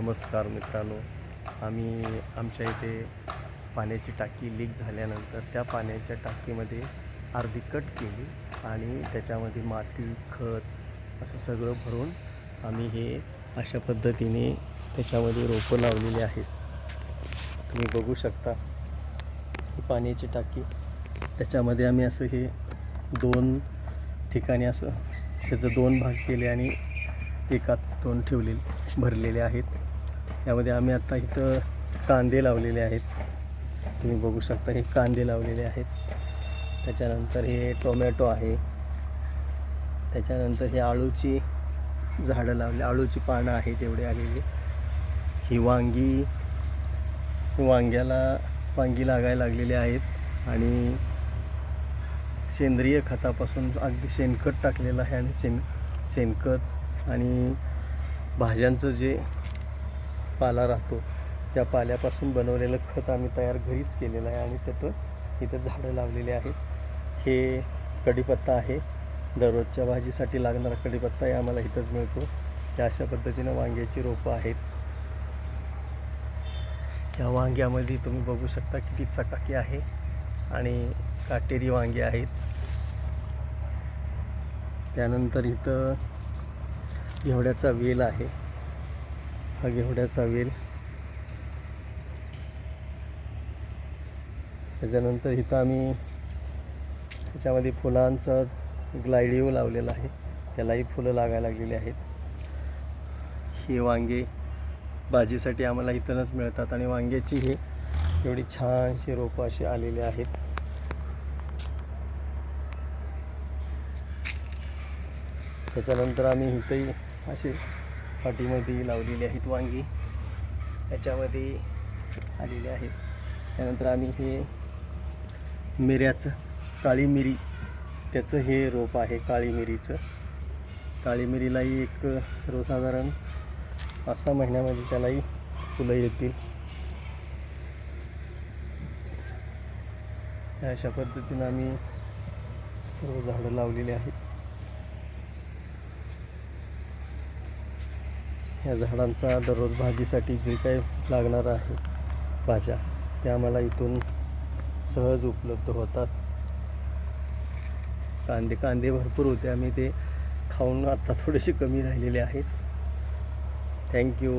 नमस्कार मित्रांनो. आम्ही आमच्या इथे पाण्याची टाकी लीक झाल्यानंतर त्या पाण्याच्या टाकीमध्ये अर्धी कट केली आणि त्याच्यामध्ये माती खत असं सगळं भरून आम्ही हे अशा पद्धतीने त्याच्यामध्ये रोपं लावलेली आहेत. तुम्ही बघू शकता ही पाण्याची टाकी त्याच्यामध्ये आम्ही असं हे दोन ठिकाणी असं त्याचं दोन भाग केले आणि एकात दोन ठेवले भरलेले आहेत. यामध्ये आम्ही आत्ता इथं कांदे लावलेले आहेत. तुम्ही बघू शकता हे कांदे लावलेले आहेत. त्याच्यानंतर हे टोमॅटो आहे. त्याच्यानंतर हे आळूची झाडं लावली आळूची पानं आहेत एवढे आलेली. ही वांगी वांग्याला वांगी लागायला लागलेली आहेत आणि सेंद्रिय खतापासून अगदी शेणखत टाकलेलं आहे आणि शेण शेणखत आणि भाज्यांचं जे पाला राहतो. त्या पाल्यापासून बनवलेलं खत आम्ही तयार घरीच केलेलं आहे आणि त्यातून इथं झाडं लावलेली आहेत. हे कढीपत्ता आहे. दररोजच्या भाजीसाठी लागणारा कढीपत्ताही आम्हाला इथंच मिळतो. या अशा पद्धतीनं वांग्याची रोपं आहेत. या वांग्यामध्ये तुम्ही बघू शकता किती चकाकी आहे आणि काटेरी वांगे आहेत. त्यानंतर इथं घेवड्याचा वेल आहे. हा घेवड्याचा वेल. त्याच्यानंतर इथं आम्ही त्याच्यामध्ये फुलांचं ग्लायडिओ लावलेला आहे. त्यालाही फुलं लागायला लागलेली आहेत. हे वांगे भाजीसाठी आम्हाला इथूनच मिळतात आणि वांग्याची हे एवढी छानशी रोपं अशी आलेली आहेत. त्याच्यानंतर आम्ही इथंही असे पाठीमध्ये लावलेली आहेत वांगी. याच्यामध्ये आलेले आहेत. त्यानंतर आम्ही हे मिऱ्याचं काळी मिरी. त्याचं हे रोप आहे काळी मिरीचं. काळी मिरीलाही एक सर्वसाधारण पाच सहा महिन्यामध्ये त्यालाही फुलं येतील. अशा पद्धतीनं आम्ही सर्व झाडं लावलेली आहेत. या झाडांचा दररोज भाजीसाठी जे काही लागणार आहे भाज्या त्या आम्हाला इथून सहज उपलब्ध होतात. कांदे कांदे भरपूर होते. आम्ही ते खाऊन आत्ता थोडेसे कमी राहिलेले आहेत. थँक्यू